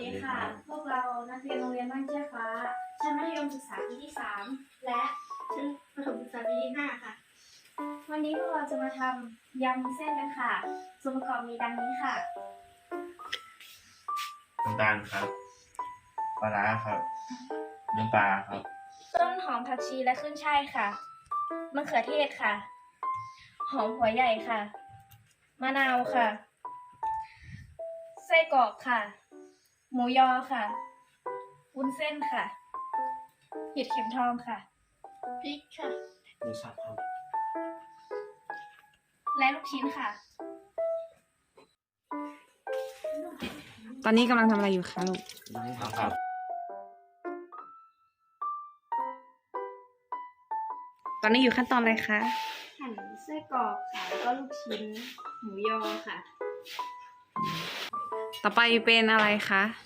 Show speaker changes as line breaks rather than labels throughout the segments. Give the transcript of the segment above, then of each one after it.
ดีค่ะ พวกเรานักเรียนโรงเรียนบ้านเจ้าฟ้า ชั้นมัธยมศึกษาปีที่ 3 และ
ชั้นประถมศึกษาปีที่ห้าค่ะ
วันนี้พวกเราจะมาทำยำเส้นกันค่ะ ส่วนประกอบมีดังนี้ค่ะ
น้ำตาลครับ ปลาร้าครับ น้ำปลาครับ
ต้นหอมผักชีและขึ้นช่ายค่ะ มะเขือเทศค่ะ หอมหัวใหญ่ค่ะ มะนาวค่ะ ไส้กรอกค่ะ หมูยอค่ะวุ้นเส้นค่ะ เห็ดเข็มทองค่ะ
พริกค่ะ
หมูสับครับ
และลูกชิ้นค่ะ
ตอนนี้กำลังทำอะไรอยู่คะลูก
ครับ
ตอนนี้อยู่ขั้นตอนอะไรคะ
หั่นไส้กรอกค่ะ แล้วก็ลูกชิ้น หมูยอค่ะ
ต่อไปเป็นอะไรคะ
เป็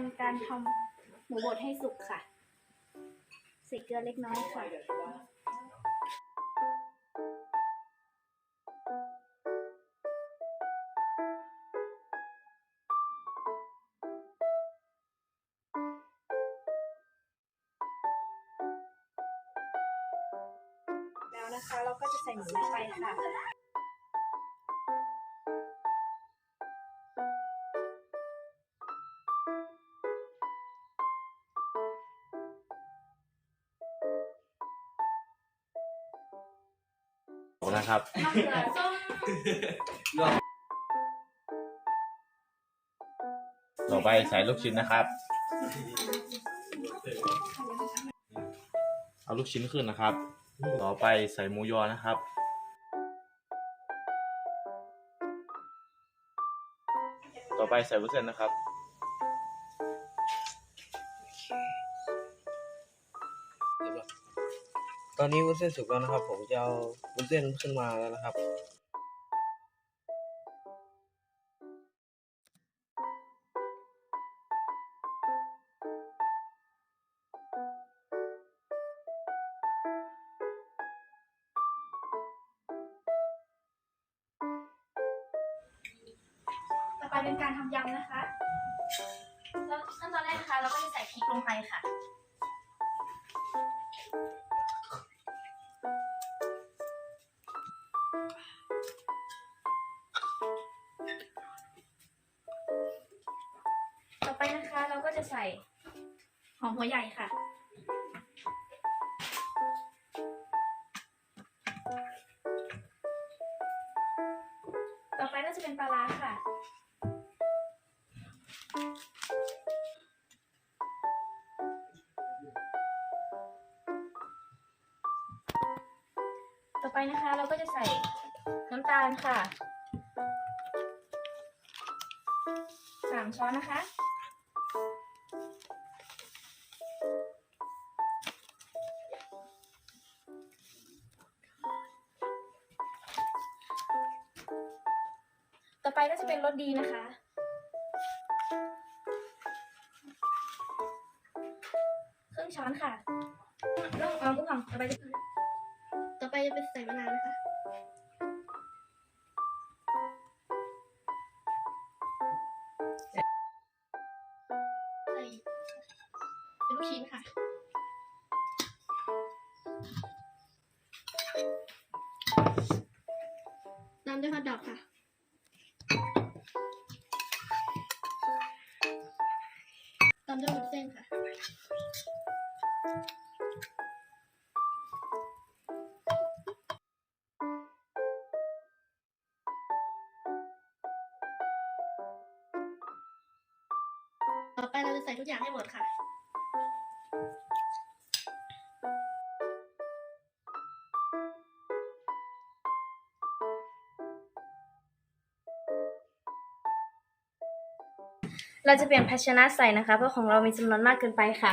นการทำหมูบดให้สุกค่ะ ใส่เกลือเล็กน้อยค่ะ แล้วนะคะเราก็จะใส่หมูลงไปค่ะ
นะครับ
มะเขือส้ม
ต่อไปใส่ลูกชิ้นนะครับ เอาลูกชิ้นขึ้นนะครับ ต่อไปใส่หมูยอนะครับ ต่อไปใส่วุ้นเส้นนะครับ
ตอนนี้วุ้นเส้นสุกแล้วนะครับ ผมจะเอาวุ้นเส้นขึ้นมาแล้วนะครับ
ต่อไปเป็นการทำยำนะคะแล้วขั้นตอนแรกนะคะเราก็จะใส่พริกลงไปค่ะ ต่อไปนะคะเราก็จะใส่หอมหัวใหญ่ค่ะต่อไปก็จะเป็นปลาร้าค่ะ ไปนะคะ เราก็จะใส่น้ำตาลค่ะสามช้อนนะคะ ต่อไปก็จะเป็นรสดีนะคะครึ่งช้อนค่ะ ต้องเอากุ้งของต่อไปจะ
ไปจะเป็นใส่มะนาวนะคะใส่เป็นลูกชิ้นค่ะตามด้วยฮอทดอกค่ะตามด้วยวุ้นเส้นค่ะ ต่อไปเราจะใส่ทุกอย่างให้หมดค่ะ
เราจะเปลี่ยนภาชนะใส่นะคะ เพราะของเรามีจำนวนมากเกินไปค่ะ